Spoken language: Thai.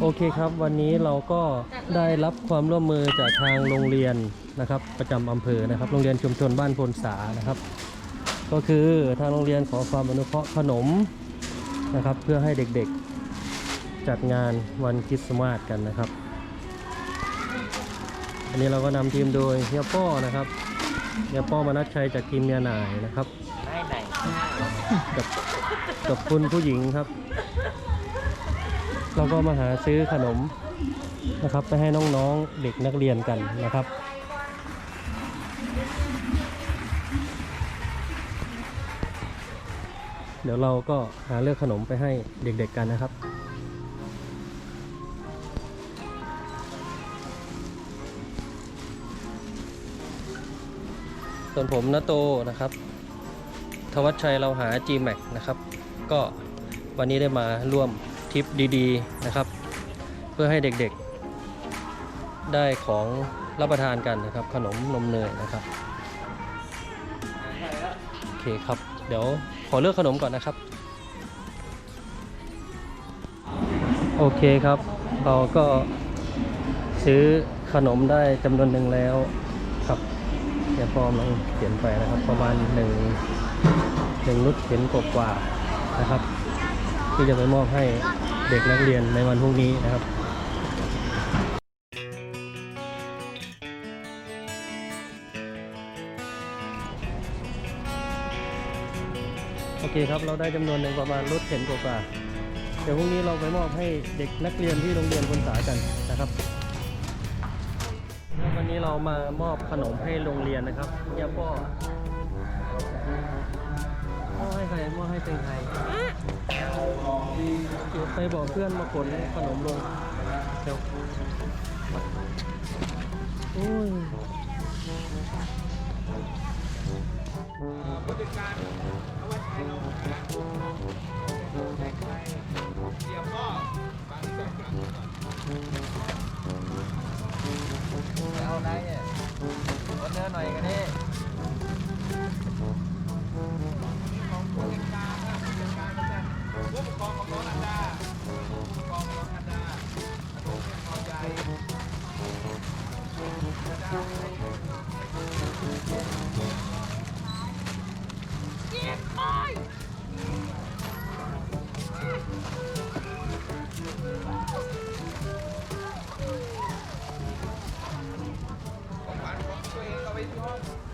โอเคครับวันนี้เราก็ได้รับความร่วมมือจากทางโรงเรียนนะครับ ประจำอำเภอนะครับ โรงเรียนชุมชนบ้านพลสานะครับ ก็คือทางโรงเรียนขอความอนุเคราะห์ขนมนะครับ เพื่อให้เด็กๆจัดงานวันคริสต์มาสกันนะครับ อันนี้เราก็นำทีมโดยเฮียป้อนะครับเฮียป้อมนัชชัยจากทีมเมียหน่ายนะครับได้ไหนกับกับคุณผู้หญิงครับ เราก็มาหาซื้อขนมนะครับไปให้น้องๆเด็กนักเรียนกันนะครับ เดี๋ยวเราก็หาเลือกขนมไปให้เด็กๆกันนะครับส่วนผมนาโตนะครับทวัชชัยเราหา GMAX นะครับ ก็วันนี้ได้มาร่วม ทิปดีๆนะครับ เพื่อให้เด็กๆ ได้ของรับประทานกันนะครับ ขนมนมเนยนะครับโอเคครับ เดี๋ยวขอเลือกขนมก่อนนะครับ โอเคครับ เราก็ซื้อขนมได้จำนวนหนึ่งแล้วครับเดี๋ยวฟอร์มลองเขียนไปนะครับ ประมาณหนึ่งหนึ่งนุดเขียนกว่านะครับ ที่จะไปมอบให้เด็กนักเรียนในวันพรุ่งนี้นะครับโอเคครับเราได้จำนวนหนึ่งประมาณรถเข็นกว่าเดี๋ยวพรุ่งนี้เราไปมอบให้เด็กนักเรียนที่โรงเรียนคนสากันนะครับวันนี้เรามามอบขนมให้โรงเรียนนะครับย่าป้อมอบให้ใครมอบให้เป็นใคร ไปบอกเพื่อนมาขนขนมลงเดี๋ยวโอ้ยผู้จัดการเอาไว้ใช้ลงนะใช้ใครเดี๋ยวก็ฟังจากกันเอาไรเนี่ยวัเนื้อหน่อยกันนี่ ของขวัญของตัวเองเอาไปที่ห้อง